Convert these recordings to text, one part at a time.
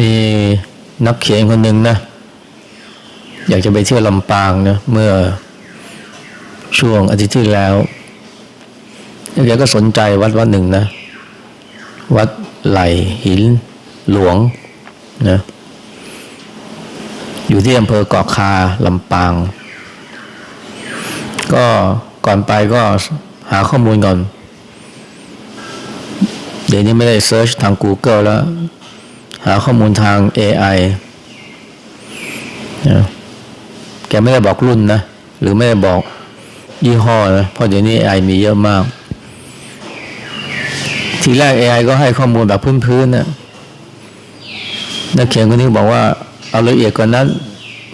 มีนักเขียนคนหนึ่งนะ อยากจะไปเที่ยวลำปางนะเมื่อช่วงอาทิตย์ที่แล้วแกก็สนใจวัดวัดหนึ่งนะ วัดไหลหินหลวงนะอยู่ที่อำเภอเกาะคาลำปาง ก็ก่อนไปก็หาข้อมูลก่อน เดี๋ยวนี้ไม่ได้เซิร์ชทาง Google แล้ว หาข้อมูลทาง AI นะแกไม่ได้บอกรุ่นนะ หรือไม่ได้บอกยี่ห้อนะ เพราะเดี๋ยวนี้ AI มีเยอะมาก ทีแรก AI ก็ให้ข้อมูลแบบพื้นๆนะนักเขียนคนนี้บอกว่าเอาละเอียดกว่านั้น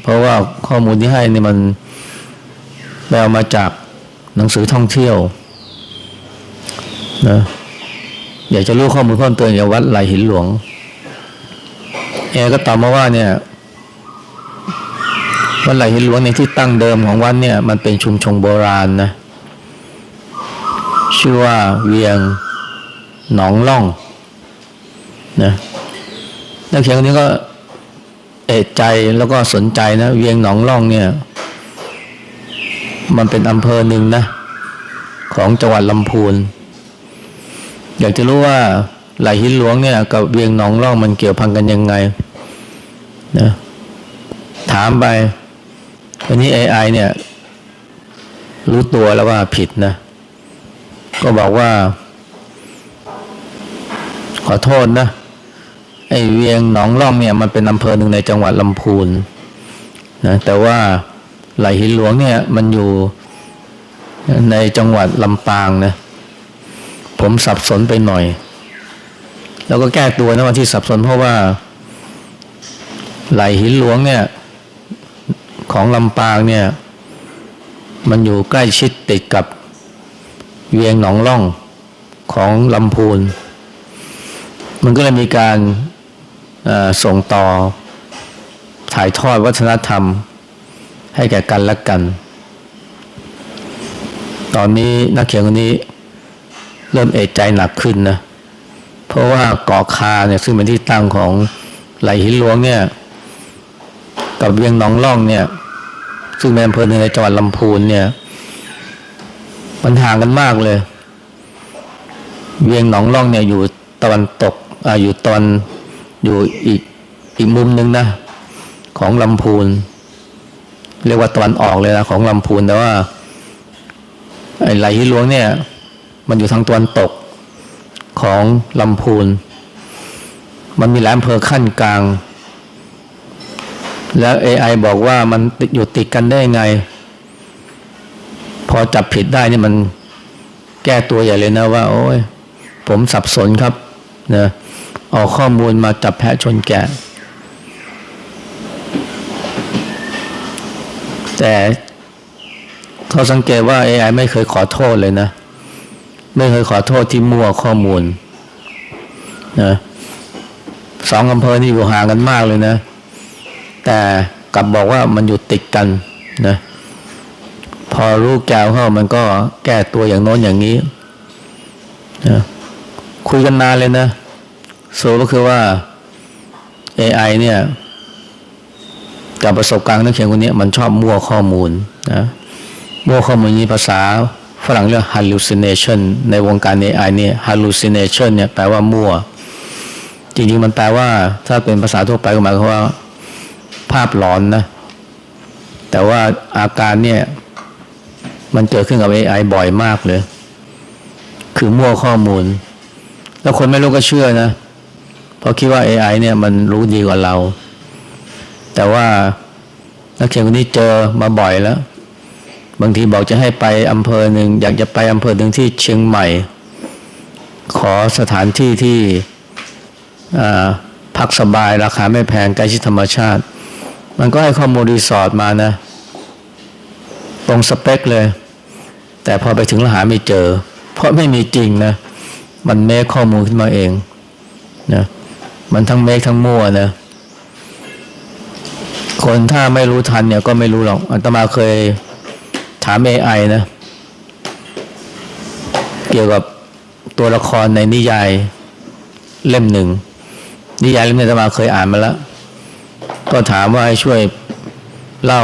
เพราะว่าข้อมูลที่ให้นี่มันไปเอามาจากหนังสือท่องเที่ยวนะอยากจะรู้ข้อมูลเพิ่มเติมอย่างวัดไหลหินหลวง แอร์ก็ตอบมาว่าเนี่ยวัดไหลหินหลวงในที่ตั้งเดิมของวัดเนี่ย มันเป็นชุมชนโบราณนะ ชื่อว่าเวียงหนองล่องนะนักเขียนคนนี้ก็เอะใจแล้วก็สนใจนะ เวียงหนองล่องเนี่ย มันเป็นอำเภอหนึ่งนะ ของจังหวัดลำพูน อยากจะรู้ว่าไหลหินหลวงเนี่ย กับเวียงหนองล่องมันเกี่ยวพันกันยังไง นะถามไปวันนี้ AI เนี่ย รู้ตัวแล้วว่าผิดนะ ก็บอกว่า ขอโทษนะ ไอเวียงหนองล่องเนี่ย มันเป็นอำเภอหนึ่งในจังหวัดลำพูนนะแต่ว่าไหลหินหลวงเนี่ย มันอยู่ในจังหวัดลำปางนะผมสับสนไปหน่อย แล้วก็แก้ตัวนะว่าที่สับสนเพราะว่า ไหลหินหลวงเนี่ย ของลำปางเนี่ย มันอยู่ใกล้ชิดติดกับเวียงหนองล่องของลำพูน มันก็เลยมีการส่งต่อถ่ายทอดวัฒนธรรม ให้แก่กันและกัน ตอนนี้นักเขียนคนนี้เริ่มเอกใจหนักขึ้นนะ เพราะว่าเกาะคาเนี่ยซึ่งเป็นที่ตั้งของไหลหินหลวงเนี่ย กับเวียงหนองล่องเนี่ย ซึ่งเป็นอำเภอหนึ่งในจังหวัดลำพูนเนี่ย มันห่างกันมากเลย เวียงหนองล่องเนี่ยอยู่ตะวันตกอ่าอยู่ตอนอยู่อีกอีกมุมหนึ่งนะ ของลำพูน เรียกว่าตะวันออกเลยนะของลำพูนแต่ว่าไอ้ไหลหิลวงเนี่ย มันอยู่ทางตะวันตกของลำพูน มันมีหลายอำเภอขั้นกลาง แล้ว AI บอกว่ามันติดอยู่ติดกันได้ไง พอจับผิดได้นี่มันแก้ตัวใหญ่เลยนะว่า โอ้ยผมสับสนครับนะเอาข้อมูลมาจับแพะชนแกะ แต่เขาสังเกตว่า AI ไม่เคยขอโทษเลยนะ ไม่เคยขอโทษที่มั่วข้อมูลนะสองอำเภอนี่อยู่ห่างกันมากเลยนะ แต่กลับบอกว่ามันอยู่ติดกันนะพอรู้แก้วเข้ามันก็แก้ตัวอย่างโน้นอย่างนี้นะคุยกันนานเลยนะสรุปก็คือว่า AI เนี่ยจากประสบการณ์นักเขียนคนนี้มันชอบมั่วข้อมูลนะมั่วข้อมูลนี้ภาษาฝรั่งเรียก hallucination ในวงการ AI เนี่ย hallucination เนี่ยแปลว่ามั่ว จริงๆมันแปลว่า ถ้าเป็นภาษาทั่วไปก็หมายความว่า ภาพหลอนนะ แต่ว่าอาการเนี่ย มันเกิดขึ้นกับ AI บ่อยมากเลย คือมั่วข้อมูล แล้วคนไม่รู้ก็เชื่อนะ เพราะคิดว่า AI เนี่ยมันรู้ดีกว่าเรา แต่ว่านักเขียนคนนี้เจอมาบ่อยแล้ว บางทีบอกจะให้ไปอำเภอหนึ่งอยากจะไปอำเภอหนึ่งที่เชียงใหม่ ขอสถานที่ที่พักสบายราคาไม่แพงใกล้ชิดธรรมชาติ มันก็ให้ข้อมูลรีสอร์ทมานะ ตรงสเปคเลย แต่พอไปถึงแล้วหาไม่เจอ เพราะไม่มีจริงนะ มันเมคข้อมูลขึ้นมาเองนะมันทั้งเมคทั้งมั่วนะคนถ้าไม่รู้ทันเนี่ยก็ไม่รู้หรอกอาตมาเคยถาม AI นะ เกี่ยวกับตัวละครในนิยายเล่มหนึ่ง นิยายเล่มนี้อาตมาเคยอ่านมาแล้ว ก็ถามว่าให้ช่วยเล่า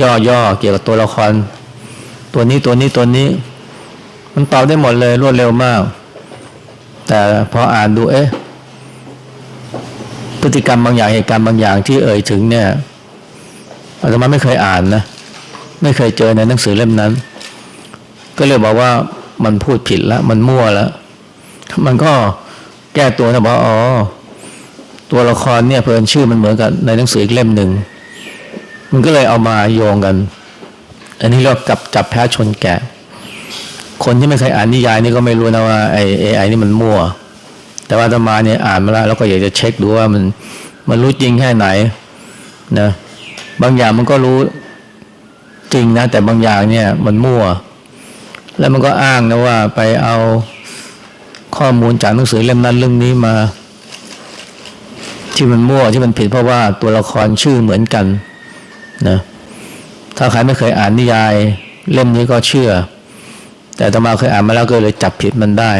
ย่อๆเกี่ยวกับตัวละคร ตัวนี้ตัวนี้ตัวนี้ มันตอบได้หมดเลยรวดเร็วมาก แต่พออ่านดูเอ๊ะพฤติกรรมบางอย่างเหตุการณ์บางอย่างที่เอ่ยถึงเนี่ยอาตมาไม่เคยอ่านนะ ไม่เคยเจอในหนังสือเล่มนั้น ก็เลยบอกว่ามันพูดผิดล้วมันมั่วแล้วมันก็แก้ตัวนะบอกอ๋อ ตัวละครเนี่ยเพลินชื่อมันเหมือนกับในหนังสืออีกเล่มหนึ่ง มันก็เลยเอามาโยงกัน อันนี้เรากับจับแพ้ชนแกะ คนที่ไม่เคยอ่านนิยายนี่ก็ไม่รู้นะว่าไอ้ไอนี่มันมั่ว แต่ว่าอาตมาเนี่ยอ่านมาแล้วแล้วก็อยากจะเช็คดูว่ามันมันรู้จริงแค่ไหนนะบางอย่างมันก็รู้จริงนะ แต่บางอย่างเนี่ยมันมั่ว แล้วมันก็อ้างนะว่าไปเอาข้อมูลจากหนังสือเล่มนั้นเรื่องนี้มา ที่มันมั่วที่มันผิดเพราะว่าตัวละครชื่อเหมือนกันนะถ้าใครไม่เคยอ่านนิยาย เล่มนี้ก็เชื่อ แต่อาตมาเคยอ่านมาแล้วก็เลยจับผิดมันได้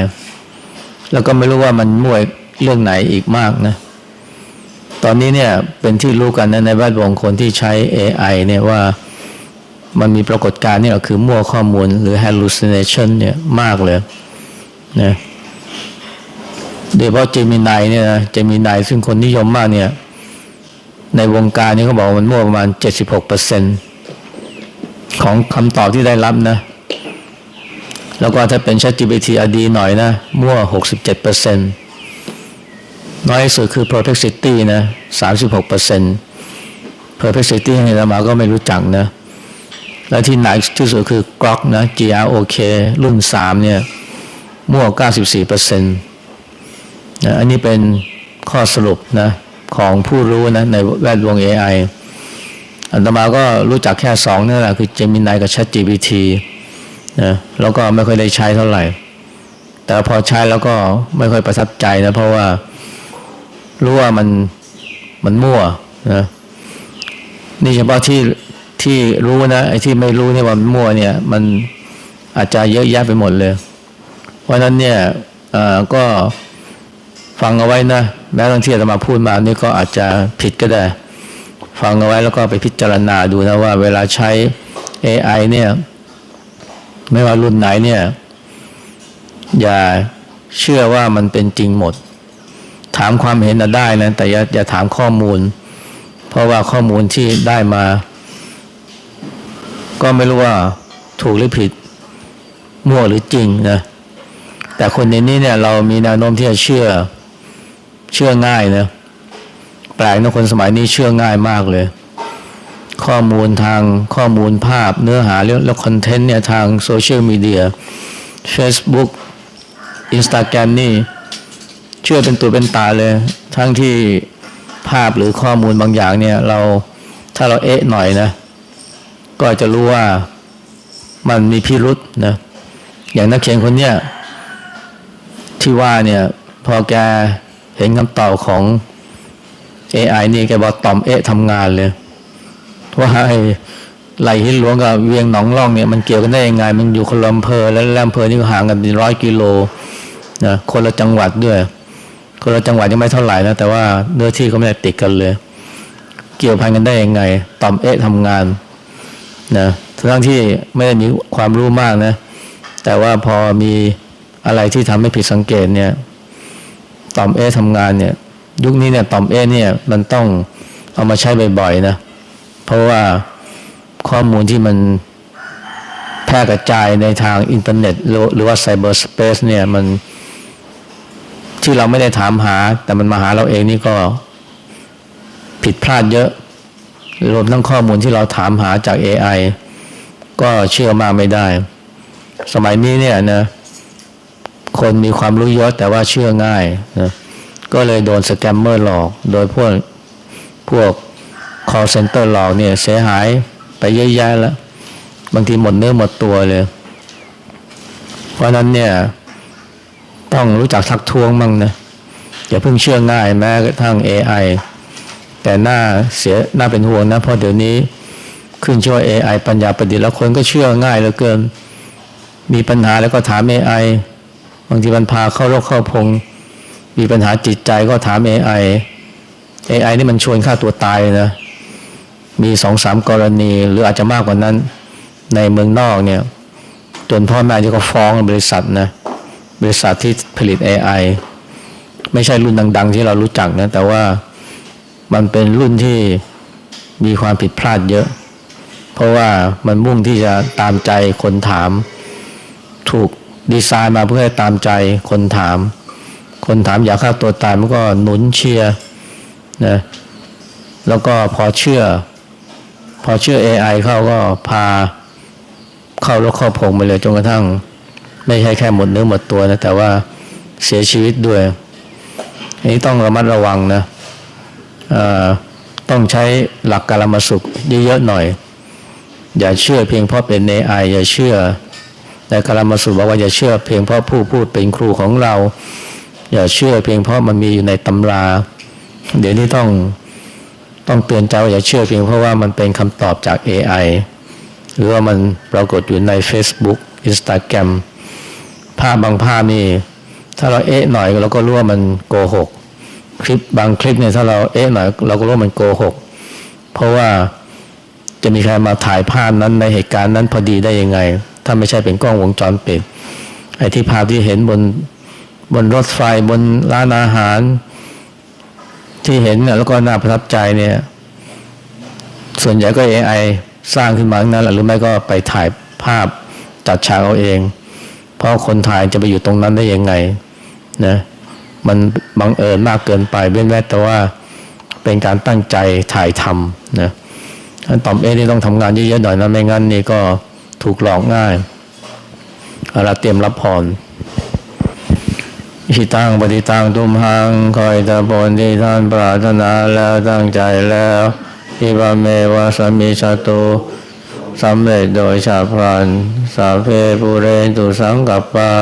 แล้วก็ไม่รู้ว่ามันมั่วเรื่องไหนอีกมากนะตอนนี้เนี่ยเป็นที่รู้กันนะในแวดวงคนที่ใช้ AI เนี่ยว่ามันมีปรากฏการณ์เนี่ยคือมั่วข้อมูลหรือ hallucination เนี่ยมากเลยนะ โดยเฉพาะเจมินายเนี่ยนะเจมินายซึ่งคนนิยมมากเนี่ย ในวงการนี้เขาบอกมันมั่วประมาณ76%ของคำตอบที่ได้รับนะ แล้วก็ถ้าเป็น ChatGPT อดีหน่อยนะ มั่ว67%น้อยสุดคือ Perplexity นะ36% Perplexity ในธรรมาก็ไม่รู้จักนะ และที่หนักที่สุดคือ Grok นะ GROK รุ่น3เนี่ย มั่ว94%นะอันนี้เป็นข้อสรุปนะของผู้รู้นะในแวดวง AI อันตมาก็รู้จักแค่สองนั่นแหละคือ Gemini กับ ChatGPT นะแล้วก็ไม่ค่อยได้ใช้เท่าไหร่ แต่พอใช้แล้วก็ไม่ค่อยประทับใจนะเพราะว่ารู้ว่ามันมันมั่วนะนี่เฉพาะที่ที่รู้นะไอ้ที่ไม่รู้เนี่ยว่ามันมั่วเนี่ยมันอาจจะเยอะแยะไปหมดเลย เพราะฉะนั้นเนี่ยก็ ฟังเอาไว้นะแม้บางที่อาตมาพูดมานี่ก็อาจจะผิดก็ได้ ฟังเอาไว้แล้วก็ไปพิจารณาดูนะว่า เวลาใช้ AI เนี่ย ไม่ว่ารุ่นไหนเนี่ย อย่าเชื่อว่ามันเป็นจริงหมด ถามความเห็นนะได้นะแต่อย่าอย่าถามข้อมูล เพราะว่าข้อมูลที่ได้มา ก็ไม่รู้ว่าถูกหรือผิด มั่วหรือจริงนะแต่คนในนี้เนี่ยเรามีแนวโน้มที่จะเชื่อ เชื่อง่ายนะแปลกนะคนสมัยนี้เชื่อง่ายมากเลย ข้อมูลทางข้อมูลภาพเนื้อหาแล้วคอนเทนต์เนี่ยทางโซเชียลมีเดีย Facebook Instagram นี่ เชื่อเป็นตัวเป็นตาเลย ทั้งที่ภาพหรือข้อมูลบางอย่างเนี่ย เราถ้าเราเอ๊ะหน่อยนะ ก็จะรู้ว่ามันมีพิรุษนะอย่างนักเขียนคนเนี้ยที่ว่าเนี่ย พอแก เห็นคำตอบของ AI นี่แกบอกต่อมเอะทำงานเลยว่าไอ้ไหลหินหลวงกับเวียงหนองล่องเนี่ยมันเกี่ยวกันได้ยังไง มันอยู่คนละอำเภอแล้วอำเภอนี่ห่างกันเป็นร้อยกิโลนะคนละจังหวัดด้วย คนละจังหวัดยังไม่เท่าไหร่นะแต่ว่าเนื้อที่ก็ไม่ได้ติดกันเลย เกี่ยวพันกันได้ยังไงต่อมเอะทำงานนะทั้งที่ไม่ได้มีความรู้มากนะ แต่ว่าพอมีอะไรที่ทำให้ผิดสังเกตเนี่ย ต่อมเอทำงานเนี่ย ยุคนี้เนี่ยต่อมเอเนี่ยมันต้องเอามาใช้บ่อยๆนะ เพราะว่าข้อมูลที่มันแพร่กระจายในทางอินเทอร์เน็ต หรือว่าไซเบอร์สเปซเนี่ยมันที่เราไม่ได้ถามหา แต่มันมาหาเราเองนี่ก็ผิดพลาดเยอะ รวมทั้งข้อมูลที่เราถามหาจาก AI ก็เชื่อมากไม่ได้ สมัยนี้เนี่ยนะ คนมีความรู้เยอะแต่ว่าเชื่อง่ายนะก็เลยโดนสแกมเมอร์หลอก โดยพวกพวก call center หลอกเนี่ยเสียหายไปเยอะแยะแล้ว บางทีหมดเนื้อหมดตัวเลย เพราะนั้นเนี่ย ต้องรู้จักทักท้วงมั่งนะอย่าเพิ่งเชื่อง่ายแม้กระทั่ง AI แต่หน้าเสียหน้าเป็นห่วงนะ เพราะเดี๋ยวนี้ขึ้นช่วย AI ปัญญาประดิษฐ์แล้วคนก็เชื่อง่ายเหลือเกิน มีปัญหาแล้วก็ถาม AI บางทีมันพาเข้าโรคเข้าพง มีปัญหาจิตใจก็ถาม AI AI นี่มันชวนฆ่าตัวตายนะ มีสองสามกรณี หรืออาจจะมากกว่านั้น ในเมืองนอกเนี่ยจนพ่อแม่ที่ก็ฟ้องบริษัทนะ บริษัทที่ผลิต AI ไม่ใช่รุ่นดัง ๆ ที่เรารู้จักนะ แต่ว่ามันเป็นรุ่นที่มีความผิดพลาดเยอะ เพราะว่ามันมุ่งที่จะตามใจคนถามถูก ดีไซน์มาเพื่อให้ตามใจคนถาม คนถามอยากฆ่าตัวตายมันก็หนุนเชียร์นะแล้วก็พอเชื่อ พอเชื่อ AI เข้าก็พาเข้ารถเข้าพงไปเลยจนกระทั่ง ไม่ใช่แค่หมดเนื้อหมดตัวนะแต่ว่าเสียชีวิตด้วยอันนี้ต้องระมัดระวังนะต้องใช้หลักการมาสุขเยอะๆหน่อย อย่าเชื่อเพียงเพราะเป็น AI อย่าเชื่อ แต่การมาสุขบอกว่าอย่าเชื่อเพียงเพราะผู้พูดเป็นครูของเรา อย่าเชื่อเพียงเพราะมันมีอยู่ในตำรา เดี๋ยวนี้ต้องต้องเตือนใจว่าอย่าเชื่อเพียงเพราะว่ามันเป็นคำตอบจาก AI หรือว่ามันปรากฏอยู่ใน Facebook Instagram ภาพบางภาพนี่ถ้าเราเอ๊ะหน่อยเราก็รู้ว่ามันโกหก คลิปบางคลิปเนี่ยถ้าเราเอ๊ะหน่อยเราก็รู้ว่ามันโกหก เพราะว่าจะมีใครมาถ่ายภาพนั้นในเหตุการณ์นั้นพอดีได้ยังไง ถ้าไม่ใช่เป็นกล้องวงจรปิดไอ้ที่ภาพที่เห็นบนบนรถไฟบนร้านอาหาร ที่เห็นเนี่ยแล้วก็น่าประทับใจเนี่ย ส่วนใหญ่ก็ AI สร้างขึ้นมานั้นหรือไม่ก็ไปถ่ายภาพจัดฉากเอาเอง เพราะคนถ่ายจะไปอยู่ตรงนั้นได้ยังไงนะมันบังเอิญมากเกินไปเว้นแม้แต่ว่าเป็นการตั้งใจถ่ายทำนะตอมเอนี่ต้องทำงานเยอะๆหน่อยนะไม่งั้นนี่ก็ ถูกหลอกง่ายเอาละเตรียมรับพรอิตังปฏิตังตุมหังคอยตะบนที่ท่านปรารถนาแล้วตั้งใจแล้วอิบาเมวะสมิชาตุสำเร็จโดยชาพรันสาเพปุเรนตุสังกัปปา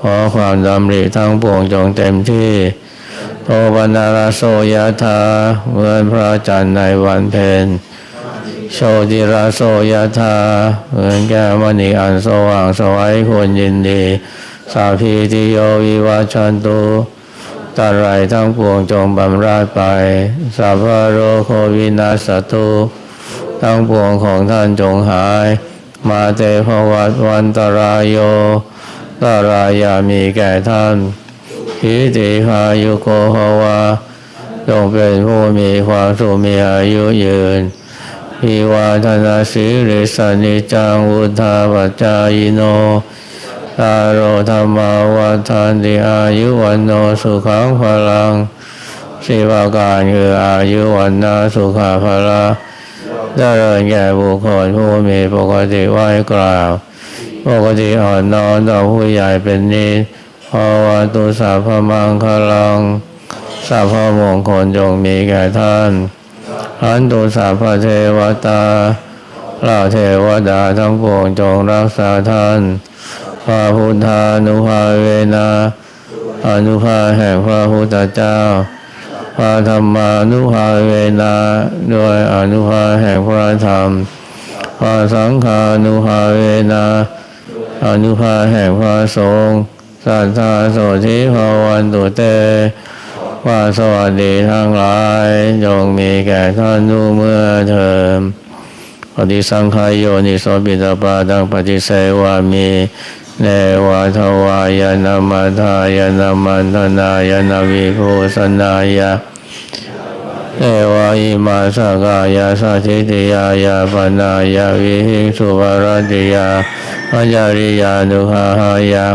ขอความดำริทั้งปวงจงเต็มที่โอปนาราโสยธาเหมือนพระจันทร์ในวันเพ็ญ โชติราโสยธาเหมือนแก้วมณีอันสว่างสวัยควรยินดี สาพีติโยวิวัชันตุตาไรทั้งปวงจงบำราดไปสัพพโรโควินาสตุทั้งปวงของท่านจงหาย มาเตภวัตวันตรายโยตารายามีแก่ท่านพิติพายุโกภวาจงเป็นผู้มีความสุขมีอายุยืน พิวาธนาสิริสนิจังวุธาปัจจายโนตาโรธรรมาวันทันติอายุวันโนสุขังพลังสิวาการคืออายุวันนาสุขาพละเริญแก่บุคคลผู้มีปกติไหวกล่าว ปกติอ่อนน้อมต่อผู้ใหญ่เป็นนิสภาวะตุสัพมังคลังสัพพมงคลจงมีแก่ท่าน หันตุสัพพเทวตาลาเทวดาทั้งปวงจงรักษาท่านพระพุทธานุภาเวนะอนุภาแห่งพระพุทธเจ้าพระธรรมานุภาเวนะโดยอนุภาแห่งพระธรรมพระสังฆานุภาเวนะอนุภาแห่งพระสงฆ์สัทธาโสธิภาวันตุเต ว่าสวัสดีทั้งหลายจงมีแก่ท่านทุกเมื่อเถิมปฏิสังขายโยนิโสปิตาปาดังปฏิเสวามีเนวาทวายนามาทายนามันธนายนาวิภูสนายาเอวาอิมาสกายาสัทิติยายาปนายาวิหิงสุภรติยาปัญญาริยานุหาหายา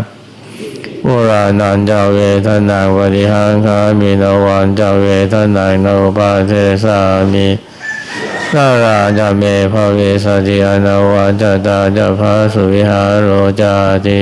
ပုရာဏံကြောင့်ဝေသနာဝရိဟံခာမိနောဝံကြောင့်ဝေသနာနောပါသေသာမိသာရာကြမေဖောဝေသတိအနောဝါတတာကြဖာသုဝိဟာရောကြတိ